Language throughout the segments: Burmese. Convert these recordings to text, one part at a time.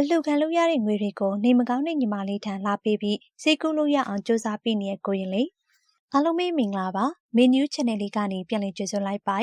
အလှခံလို့ရတဲ့ငွေတွေကိုနေမကောင်းတဲ့ညီမလေးထံလာပေးပြီးဈေးကူးလို့ရအောင်စူးစမ်းပေးနေတဲ့ကိုရင်လေးအားလုံးပဲမင်္ဂလာပါမင်းနူး channel လေးကနေပြန်လည်ကြိုဆိုလိုက်ပါ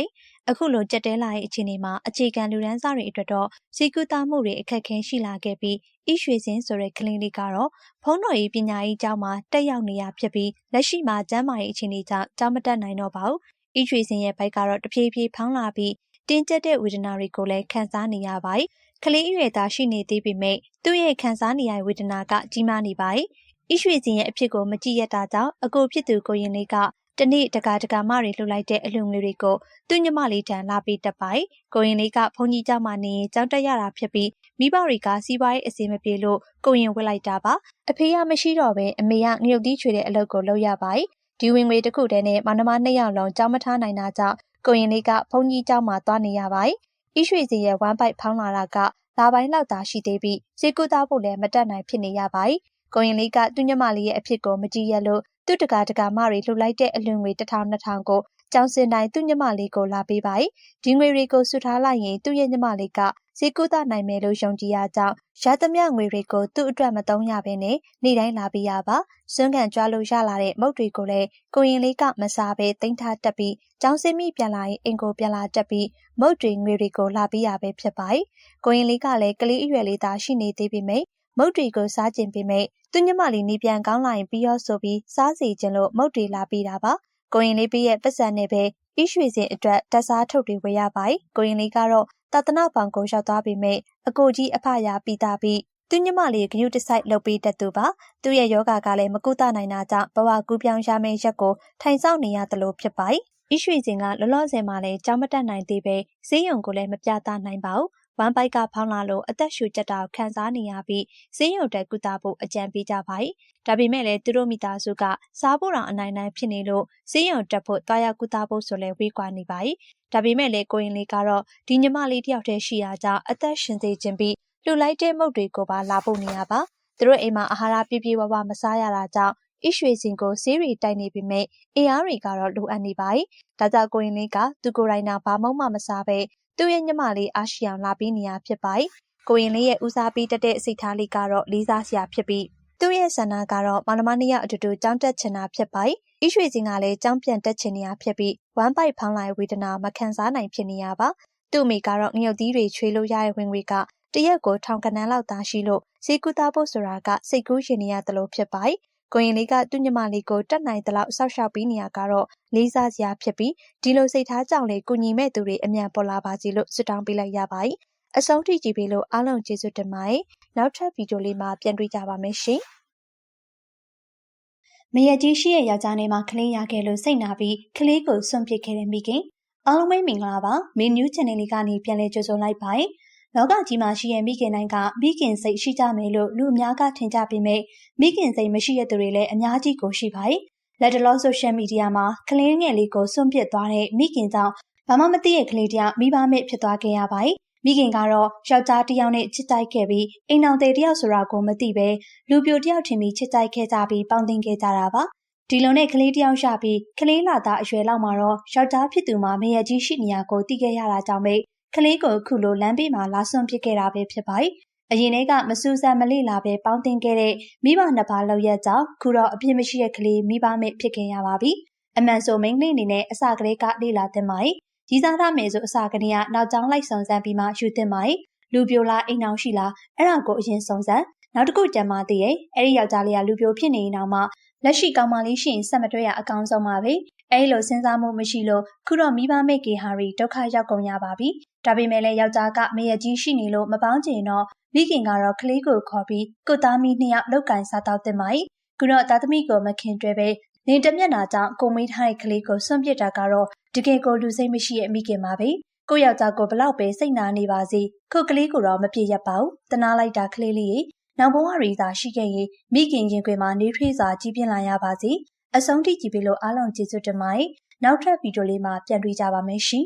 အခုလိုကြက်တဲလာတဲ့အခြေအနေမှာအခြေခံလူဒန်းစားတွေအတွက်တော့ဈေးကူးသားမှုတွေအခက်ခဲရှိလာခဲ့ပြီးဤရွှေစင်းဆိုတဲ့ကလေးလေးကတော့ဖုန်းတော်ရေးပညာရေးကျောင်းမှာတက်ရောက်နေရဖြစ်ပြီးလက်ရှိမှာကျန်းမာရေးအခြေအနေကြောင့်ကျောင်းမတက်နိုင်တော့ပါဘူးဤရွှေစင်းရဲ့ဘိုက်ကတော့တဖြည်းဖြည်းဖောင်းလာပြီးတင်းကျပ်တဲ့ဝေဒနာတွေကိုလည်းခံစားနေရပါတယ် ကလေးအရွယ်သားရှိနေသေးပေမဲ့သူ့ရဲ့ခံစားနေရတဲ့ဝေဒနာကကြီးမားနေပါတယ်။ဣရွှေစင်ရဲ့အဖြစ်ကိုမကြည့်ရတာကြောင့်အကိုဖြစ်သူကိုရင်လေးကတနေ့တကာတကာမတွေလှုပ်လိုက်တဲ့အလှငွေတွေကိုသူ့ညမလေးတန်လာပေးတတ်ပါတယ်။ကိုရင်လေးကဘုန်းကြီးเจ้าမနေရင်ကြောင်းတက်ရတာဖြစ်ပြီးမိဘတွေကစီးပွားရေးအစီမပြေလို့ကိုရင်ဝစ်လိုက်တာပါ။အဖေကမရှိတော့ဘဲအမေကငရုတ်သီးချွေတဲ့အလုပ်ကိုလုပ်ရပါတယ်။ဒီဝင်ငွေတစ်ခုတည်းနဲ့မနမနှစ်ယောက်လုံးကြောင်းမထားနိုင်တာကြောင့်ကိုရင်လေးကဘုန်းကြီးเจ้าမှာသွားနေရပါတယ်။ဣရွှေစင်ရဲ့ဝမ်းပိုက်ဖောင်းလာတာက လပိုင်းလောက်သာရှိသေးပြီးဈေးကူသားဖို့လည်းမတက်နိုင်ဖြစ်နေရပါတယ်။ကိုရင်လေးကသူ့ညမလေးရဲ့အဖြစ်ကိုမကြည့်ရလို့သူ့တကာတကာမတွေလှုပ်လိုက်တဲ့အလွန်ငွေ1000 2000ကို ကျောင်းစင်တိုင်းသူ့ညမလေးကိုလာပေးပါတယ်။ဒီငွေတွေကိုစုထားလိုက်ရင်သူ့ရဲ့ညမလေးကဈေးကူသားနိုင်မယ်လို့ယုံကြည်ရကြောင်းရသမျှငွေတွေကိုသူ့အတွက်မသုံးရဘဲနဲ့နေ့တိုင်းလာပေးရပါ။စွန့်ခံကြွားလို့ရလာတဲ့မုတ်တွေကိုလည်းကိုရင်လေးကမစားဘဲတင်ထားတက်ပြီးကျောင်းစင်မိပြန်လာရင်အင်ကိုပြန်လာတက်ပြီးမုတ်တွေငွေတွေကိုလာပေးရပဲဖြစ်ပါတယ်။ကိုရင်လေးကလည်းကလေးအရွယ်လေးသားရှိနေသေးပေမဲ့မုတ်တွေကိုစားကျင်ပေမဲ့သူညမလေးနေပြန်ကောင်းလာရင်ပြီးရောဆိုပြီးစားစီခြင်းလို့မုတ်တွေလာပေးတာပါ။ ကိုရင်လေးပြည့်ရဲ့ပတ်စံနဲ့ပဲဤရွှေစင်အတွက်တက်စားထုတ်တွေဝယ်ရပါတယ်။ကိုရင်လေးကတော့တာသနာပောင်ကိုရောက်သွားပေမဲ့အကိုကြီးအဖရာပြီးသားပြီးသူညမလေးဂယုတစိုက်လုပ်ပေးတတ်သူပါသူရဲ့ယောဂကလည်းမကုသနိုင်တာကြောင့်ဘဝကူးပြောင်းရမယ့်ရက်ကိုထိုင်ဆောင်နေရသလိုဖြစ်ပါတယ်။ဤရွှေစင်ကလောလောဆယ်မှာလည်းကြောင်းမတက်နိုင်သေးပဲဈေးရုံကိုလည်းမပြသနိုင်ပါဘူး ဝမ်ပိုက်ကဖောင်းလာလို့အသက်ရှူကျက်တာကိုခံစားနေရပြီးဈေးရုံတက်ကုသဖို့အကြံပေးကြပါတယ်။ဒါပေမဲ့လည်းသူတို့မိသားစုကစားဖို့တောင်အနိုင်နိုင်ဖြစ်နေလို့ဈေးရုံတက်ဖို့တာယာကုသဖို့ဆိုလဲဝေးကွာနေပါတယ်။ဒါပေမဲ့လည်းကိုရင်လေးကတော့ဒီညီမလေးတယောက်တည်းရှိရာကြောင့်အသက်ရှင်စေခြင်းပြီးလှူလိုက်တဲ့မုတ်တွေကိုပါလာဖို့နေရပါ။သူတို့အိမ်မှာအာဟာရပြည့်ပြည့်ဝဝမစားရတာကြောင့်ဣရွှေစင်ကိုဆေးရီတိုက်နေပေမဲ့အင်အားတွေကတော့လိုအပ်နေပါတယ်။ဒါကြောင့်ကိုရင်လေးကသူကိုယ်တိုင်နာဘာမှမစားဘဲ သူ့ရဲ့ညမလေးအားရှိအောင်လာပြီးနေရဖြစ်ပါတယ်။ကိုရင်လေးရဲ့ဦးစားပေးတတ်တဲ့စိတ်ထားလေးကတော့လေးစားစရာဖြစ်ပြီးသူ့ရဲ့ဆန္ဒကတော့မောင်နှမနှစ်ယောက်အတူတူကြောင်းတက်ချင်တာဖြစ်ပါတယ်။ဤရွှေစင်ကလည်းကြောင်းပြန်တက်ချင်နေရဖြစ်ပြီးဝမ်းပိုက်ဖောင်းလိုက်ဝေဒနာမခံစားနိုင်ဖြစ်နေရပါ။သူ့မိကတော့ငရုတ်သီးတွေချွေလို့ရတဲ့ဝင်ငွေကတရက်ကိုထောင်ကနန်းလောက်သာရှိလို့ဈေးကူသားဖို့ဆိုတာကစိတ်ကူးရှင်နေရတယ်လို့ဖြစ်ပါတယ်။ ကိုရင်လေးကသူ့ညီမလေးကိုတတ်နိုင်သလောက်ဆောက်ရှောက်ပြီးနေရကတော့လေးစားစရာဖြစ်ပြီးဒီလိုစိတ်ထားကြောင့်လေကုညီမဲ့သူတွေအမြန်ပေါ်လာပါစီလို့ဆုတောင်းပေးလိုက်ရပါတယ်။အဆုံးထိကြည့်ပေးလို့အားလုံးကျေးဇူးတင်ပါတယ်။နောက်ထပ်ဗီဒီယိုလေးမှာပြန်တွေ့ကြပါမယ်ရှင်။မရကြီးရှိရဲ့ယောက်ျားလေးမှာကလေးရခဲ့လို့စိတ်နာပြီးကလေးကိုစွန့်ပစ်ခဲ့တဲ့မိခင်အားလုံးပဲမင်္ဂလာပါမင်းနျူး channel လေးကနေပြန်လည်ကြိုဆိုလိုက်ပါတယ်။ လောကကြီးမှာရှိတဲ့မိခင်တိုင်းကမိခင်စိတ်ရှိကြမယ်လို့လူအများကထင်ကြပေမဲ့မိခင်စိတ်မရှိတဲ့သူတွေလည်းအများကြီးကိုရှိပါတယ်။လက်တလောဆိုရှယ်မီဒီယာမှာကလေးငယ်လေးကိုစွန့်ပစ်သွားတဲ့မိခင်ကြောင့်ဘာမှမသိတဲ့ကလေးတယောက်မိဘမဲ့ဖြစ်သွားခဲ့ရပါတယ်။မိခင်ကတော့ယောက်ျားတစ်ယောက်နဲ့ချစ်တိုက်ခဲ့ပြီးအိမ်အောင်တဲ့တယောက်ဆိုတာကိုမသိပဲလူပြိုတယောက်ထင်ပြီးချစ်တိုက်ခဲ့ကြပြီးပေါင်းသင်ခဲ့ကြတာပါ။ဒီလိုနဲ့ကလေးတယောက်ရပြီးကလေးလာသားအရွယ်လောက်မှာတော့ယောက်ျားဖြစ်သူမှာမရကြီးရှိနေရကိုသိခဲ့ရတာကြောင့်ပဲ ကလေးကိုခုလိုလမ်းဘေးမှာလာဆွန့်ပစ်ခဲ့တာပဲဖြစ်ပါတယ်။အရင်ကမစူးစမ်းမလေ့လာပဲပေါင်းတင်ခဲ့တဲ့မိဘနှစ်ပါးလောက်ရက်ကြောင့်ခုတော့အပြစ်မရှိတဲ့ကလေးမိဘမဲ့ဖြစ်ခဲ့ရပါပြီ။အမှန်ဆိုမိန်းကလေးအနေနဲ့အစကလေးကလေ့လာသင့်ပါတယ်။ကြီးစားရမယ်ဆိုအစကတည်းကနောက်ကျောင်းလိုက်ဆောင်စမ်းပြီးမှယူသင့်ပါတယ်။လူပြိုလားအိမ်အောင်ရှိလားအဲ့ဒါကိုအရင်စုံစမ်းနောက်တစ်ခုကြံမသိရဲ့အဲ့ဒီယောက်ျားလေးကလူပြိုဖြစ်နေရင်တော့မှလက်ရှိကောင်မလေးရှိရင်ဆက်မတွဲရအကောင်းဆုံးပါပဲ အဲ့လိုစဉ်းစားမှုမရှိလို့ခုတော့မိဘမိကေဟာရီဒုက္ခရောက်ကုန်ရပါပြီဒါပေမဲ့လည်းယောက်ျားကမရကြီးရှိနေလို့မပေါင်းချင်တော့မိခင်ကတော့ကလေးကိုခေါ်ပြီးကိုသားမီးနှစ်ယောက်လောက်ကင်စားတော့တင်ပါ යි ခုတော့သားသမီးကိုမခင်တွဲပဲနေတမျက်နာကြောင့်ကိုမေးထားတဲ့ကလေးကိုဆွန့်ပစ်တာကတော့တကယ်ကိုလူစိတ်မရှိရဲ့မိခင်ပါပဲကိုယောက်ျားကိုဘလောက်ပဲစိတ်နာနေပါစေခုကလေးကိုတော့မပြေရပါဘူးတနာလိုက်တာကလေးလေးနောက်ဘဝရီသာရှိခဲ့ရင်မိခင်ရင်ခွင်မှာနေထွေးစွာကြီးပြင်းလာရပါစေ အဆုံးထိကြည့်ပြီးလို့အားလုံးကျေးဇူးတင်ပါတယ်နောက်ထပ်ဗီဒီယိုလေးမှာပြန်တွေ့ကြပါမယ်ရှင်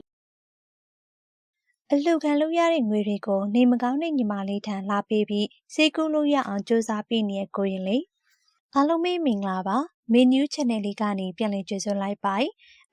အလှခံလို့ရတဲ့ငွေတွေကိုနေမကောင်းတဲ့ညီမလေးထံလာပေးပြီးစေကူးလို့ရအောင်စူးစမ်းပေးနေတဲ့ကိုရင်လေး အားလုံးပဲမင်္ဂလာပါမင်းနျူး channel လေးကနေပြန်လည်ကြိုဆိုလိုက်ပါ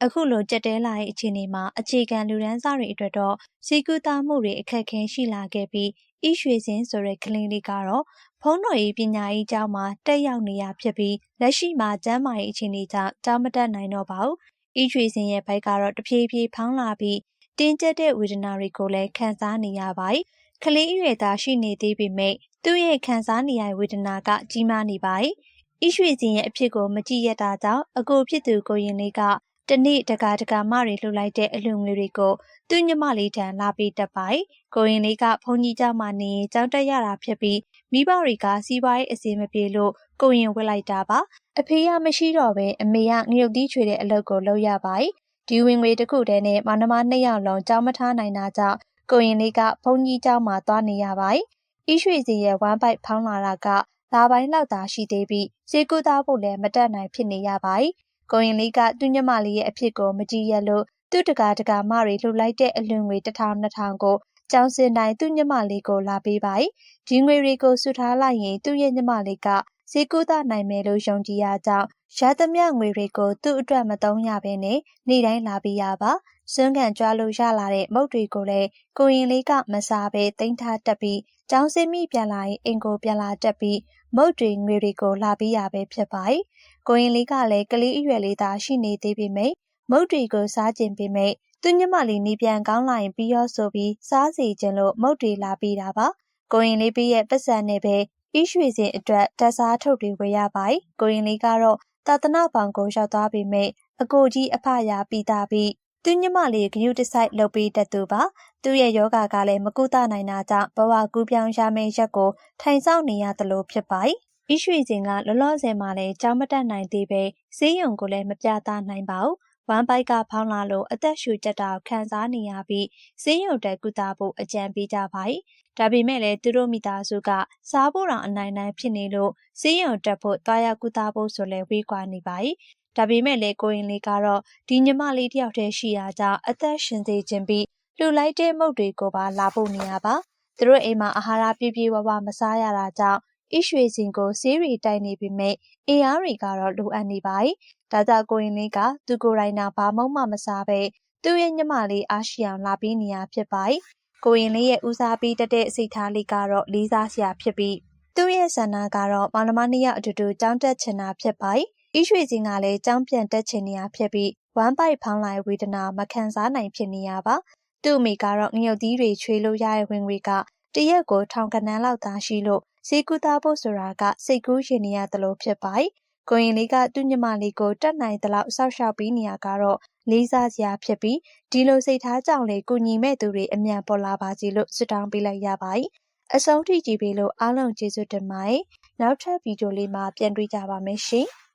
အခုလိုကြက်တဲလာတဲ့အခြေအနေမှာအခြေခံလူဒန်းစားတွေအတွက်တော့စီကူတာမှုတွေအခက်အခဲရှိလာခဲ့ပြီးဤရွှေစင်ဆိုတဲ့ကလေးလေးကတော့ဖုံးတော်ရေးပညာရေးကျောင်းမှာတက်ရောက်နေရဖြစ်ပြီးလက်ရှိမှာကျမ်းမာရေးအခြေအနေကြောင့်ကျောင်းမတက်နိုင်တော့ပါဘူး။ဤရွှေစင်ရဲ့ဘိုက်ကတော့တဖြည်းဖြည်းဖောင်းလာပြီးတင်းကျပ်တဲ့ဝေဒနာတွေကိုလည်းခံစားနေရပါတယ်။ကလေးအရွယ်သားရှိနေသေးပေမဲ့သူ့ရဲ့ခံစားနေရတဲ့ဝေဒနာကကြီးမားနေပါတယ်။ ။ဤရွှေစင်ရဲ့အဖြစ်ကိုမကြည့်ရတာကြောင့်အကိုဖြစ်သူကိုရင်လေးကတနေ့တကာတကာမတွေလှုပ်လိုက်တဲ့အလှငွေတွေကိုသူ့ညီမလေးထံလာပေးတတ်ပါ။ကိုရင်လေးကဘုံကြီးကြောင့်မှနေကြောင်းတက်ရတာဖြစ်ပြီးမိဘတွေကစီးပွားရေးအစီမပြေလို့ကိုရင်ဝစ်လိုက်တာပါ။အဖေကမရှိတော့ပဲအမေကငရုတ်သီးချွေတဲ့အလုပ်ကိုလုပ်ရပါ။ဒီဝင်ငွေတစ်ခုတည်းနဲ့မနမနှစ်ယောက်လုံးကြောင်းမထားနိုင်တာကြောင့်ကိုရင်လေးကဘုံကြီးကြောင့်မှသွားနေရပါ။ဤရွှေစီရဲ့ဝမ်းပိုက်ဖောင်းလာတာက လာပိုင်းလောက်သာရှိသေးပြီးဈေးကူသားဖို့လည်းမတက်နိုင်ဖြစ်နေရပါတယ်။ကိုရင်လေးကသူ့ညမလေးရဲ့အဖြစ်ကိုမကြည့်ရလို့သူ့တကာတကာမတွေလှုပ်လိုက်တဲ့အလွန်ငွေတစ်ထောင်နှစ်ထောင်ကိုကျောင်းစင်တိုင်းသူ့ညမလေးကိုလာပေးပါ။ဒီငွေတွေကိုစုထားလိုက်ရင်သူ့ရဲ့ညမလေးကဈေးကူးသားနိုင်မယ်လို့ယုံကြည်ရကြောင်းရသမျှငွေတွေကိုသူ့အတွက်မသုံးရဘဲနဲ့နေ့တိုင်းလာပေးရပါ။စွန်းကန်ကြွားလို့ရလာတဲ့မုတ်တွေကိုလည်းကိုရင်လေးကမစားဘဲတင်ထားတက်ပြီးကျောင်းစင်မိပြန်လာရင်အင်ကိုပြန်လာတက်ပြီး မုတ်တွေငွေတွေကိုလာပေးရပဲဖြစ်ပါတယ်။ကိုရင်လေးကလည်းကလေးအရွယ်လေးသာရှိနေသေးပေမဲ့မုတ်တွေကိုစားကျင်ပေမဲ့သူညမလေးနေပြန်ကောင်းလာရင်ပြီးရောဆိုပြီးစားစီခြင်းလို့မုတ်တွေလာပြီးတာပါကိုရင်လေးပြီးရဲ့ပတ်စံနဲ့ပဲဤရွှေစင်အတွက်တက်စားထုတ်တွေဝယ်ရပါတယ်ကိုရင်လေးကတော့သာသနာပေါင်ကိုရောက်သွားပေမဲ့အကိုကြီးအဖရာပြီးသားပြီး သူညမလေးဂယုတစိုက်လုပ်ပြီးတတ်သူပါသူ့ရဲ့ယောဂကလည်းမကုသနိုင်တာကြောင့်ဘဝကူးပြောင်းရမယ့်ရက်ကိုထိုင်ဆောင်နေရသလိုဖြစ်ပါတယ်ဤရွှေစင်ကလောလောဆယ်မှာလည်းကြောင်းမတက်နိုင်သေးပဲဈေးရုံကိုလည်းမပြသနိုင်ပါဘူးဝမ်ဘိုက်ကဖောင်းလာလို့အသက်ရှူကျက်တာခံစားနေရပြီးဈေးရုံတက်ကုသဖို့အကြံပေးကြပါတယ်။ဒါပေမဲ့လည်းသူတို့မိသားစုကစားဖို့တောင်အနိုင်နိုင်ဖြစ်နေလို့ဈေးရုံတက်ဖို့တွားရောက်ကုသဖို့ဆိုလဲဝေးကွာနေပါတယ်။ ဒါပေမဲ့လည်းကိုရင်လေးကတော့ဒီညီမလေးတယောက်တည်းရှိရာကြောင့်အသက်ရှင်စေခြင်းပြီးလှူလိုက်တဲ့မုတ်တွေကိုပါလာဖို့နေရပါ။သူတို့အိမ်မှာအာဟာရပြည့်ပြည့်ဝဝမစားရတာကြောင့်ဣရွှေစင်ကိုဆေးရီတိုက်နေပေမဲ့အင်အားတွေကတော့လိုအပ်နေပါတယ်။ဒါကြောင့်ကိုရင်လေးကသူကိုယ်တိုင်နာဘာမှမစားပဲသူ့ရဲ့ညမလေးအားရှိအောင်လာပြီးနေရဖြစ်ပါတယ်။ကိုရင်လေးရဲ့ဦးစားပေးတတ်တဲ့စိတ်ထားလေးကတော့လေးစားစရာဖြစ်ပြီးသူ့ရဲ့ဆန္ဒကတော့မောင်နှမနှစ်ယောက်အတူတူကြောင်းတက်ချင်တာဖြစ်ပါတယ်။ ဤရွှေစင်ကလည်းကြောင်းပြန်တက်ချင်နေရဖြစ်ပြီးဝမ်းပိုက်ဖောင်းလိုက်ဝေဒနာမခံစားနိုင်ဖြစ်နေရပါ။သူ့အမိကတော့ငရုတ်သီးတွေချွေလို့ရတဲ့ဝင်ငွေကတရက်ကိုထောင်ကနန်းလောက်သာရှိလို့ဈေးကူးသားဖို့ဆိုတာကစိတ်ကူးရင်နေရသလိုဖြစ်ပါတယ်။ကိုရင်လေးကသူ့ညမလေးကိုတတ်နိုင်သလောက်ဆောက်ရှောက်ပြီးနေရကတော့လေးစားစရာဖြစ်ပြီးဒီလိုစိတ်ထားကြောင့်လေကုညီမဲ့သူတွေအမြန်ပေါ်လာပါစီလို့ဆုတောင်းပေးလိုက်ရပါတယ်။အဆုံးထိကြည့်ပေးလို့အားလုံးကျေးဇူးတင်ပါတယ်။နောက်ထပ်ဗီဒီယိုလေးမှာပြန်တွေ့ကြပါမယ်ရှင်။